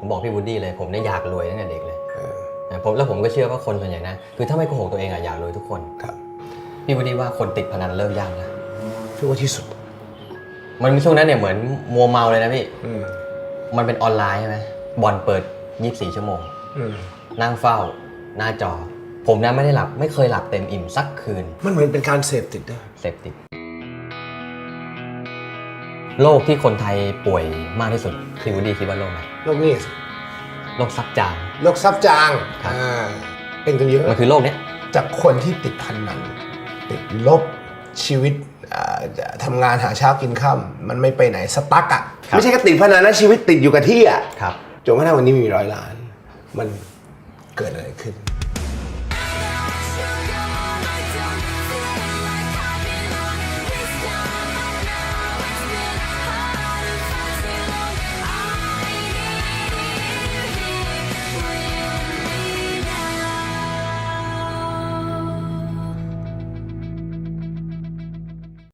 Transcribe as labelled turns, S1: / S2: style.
S1: ผมบอกพี่วูดดี้เลยผมเนี่ยอยากรวยตั้งแต่เด็กเลย
S2: เออ
S1: นะผมแล้วผมก็เชื่อว่าคนส่วนใหญ่นะคือถ้าไม่โกหกตัวเองอะอยากรวยทุกคน
S2: ครับ
S1: พี่วูดดี้ว่าคนติดพนันเลิกยากนะ
S2: พี่ว่าที่สุด
S1: มันมีช่วงนั้นเนี่ยเหมือนมัวเมาเลยนะพี่
S2: อืม
S1: มันเป็นออนไลน์ใช่ไหมบอลเปิด 24 ชั่วโมง
S2: อืม
S1: นั่งเฝ้าหน้าจอ ผมนะไม่ได้หลับไม่เคยหลับเต็มอิ่มสักคืน
S2: มันเหมือนเป็นการเสพติดด้วย
S1: เสพติด โรคที่คนไทยป่วยมากที่สุดพี่วูดดี้คิดว่าโรคอะไร
S2: โรคนี้สิ
S1: โรคซับจาง
S2: โรคซับจาง
S1: ครับ
S2: อ่าเป็นกันเยอะ
S1: มันคือโรคเนี้ย
S2: จากคนที่ติดพันนันติดลบชีวิตอ่าทำงานหาเช้ากินค่ำมันไม่ไปไหนสตั๊กอะไม่ใช่แค่ติดพนันนะชีวิตติดอยู่กับที่อะ
S1: ครับ
S2: จนกระทั่งวันนี้มีร้อยล้าน มันเกิดอะไรขึ้น